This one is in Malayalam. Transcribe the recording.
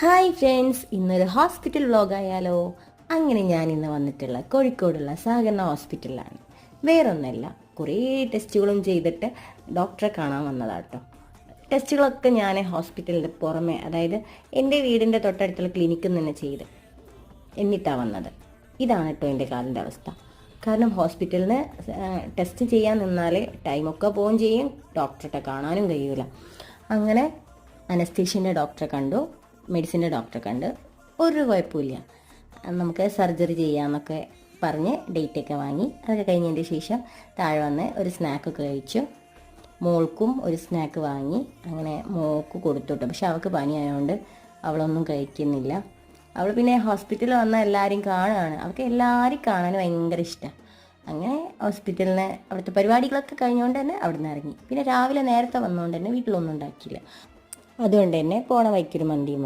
ഹായ് ഫ്രണ്ട്സ് ഇന്നൊരു ഹോസ്പിറ്റൽ വ്ളോഗ് ആയാലോ? അങ്ങനെ ഞാൻ ഇന്ന് വന്നിട്ടുള്ള കോഴിക്കോടുള്ള സഹകരണ ഹോസ്പിറ്റലിലാണ് വേറൊന്നല്ല കുറേ ടെസ്റ്റുകളും ചെയ്തിട്ട് ഡോക്ടറെ കാണാൻ വന്നതാട്ടോ. ടെസ്റ്റുകളൊക്കെ ഞാൻ ഹോസ്പിറ്റലിന്റെ പുറമെ അതായത് എന്റെ വീടിന്റെ തൊട്ടടുത്തുള്ള ക്ലിനിക്കിൽ നിന്ന് ചെയ്ത് എന്നിട്ടാണ് വന്നത്. ഇതാണ് കേട്ടോ എന്റെ കാലിന്റെ അവസ്ഥ. കാരണം ഹോസ്പിറ്റലിന് ടെസ്റ്റ് ചെയ്യാൻ നിന്നാൽ ടൈമൊക്കെ പോവുകയും ചെയ്യും ഡോക്ടറെ കാണാനും കഴിയില്ല അങ്ങനെ അനസ്തീഷ്യന്റെ ഡോക്ടറെ കണ്ടു. മെഡിസിന്റെ ഡോക്ടറെ കണ്ട് ഒരു കുഴപ്പമില്ല. നമുക്ക് സർജറി ചെയ്യാമെന്നൊക്കെ പറഞ്ഞ് ഡേറ്റൊക്കെ വാങ്ങി. അതൊക്കെ കഴിഞ്ഞതിന്റെ ശേഷം താഴെ വന്ന് ഒരു സ്നാക്കൊക്കെ കഴിച്ചു. മോൾക്കും ഒരു സ്നാക്ക് വാങ്ങി. അങ്ങനെ മോൾക്ക് കൊടുത്തുട്ടോ പക്ഷെ അവൾക്ക് പനിയായതുകൊണ്ട് അവളൊന്നും കഴിക്കുന്നില്ല. അവൾ പിന്നെ ഹോസ്പിറ്റലിൽ വന്ന എല്ലാവരും കാണുകയാണ് അവൾക്ക് എല്ലാവരും കാണാൻ ഭയങ്കര ഇഷ്ടമാണ് അങ്ങനെ ഹോസ്പിറ്റലിന് അവിടുത്തെ പരിപാടികളൊക്കെ കഴിഞ്ഞുകൊണ്ട് തന്നെ അവിടെ നിന്ന് ഇറങ്ങി. പിന്നെ രാവിലെ നേരത്തെ വന്നുകൊണ്ട് തന്നെ വീട്ടിലൊന്നും ഉണ്ടാക്കിയില്ല. അതുകൊണ്ട് തന്നെ പോണ വൈക്കൊരു മന്തിയും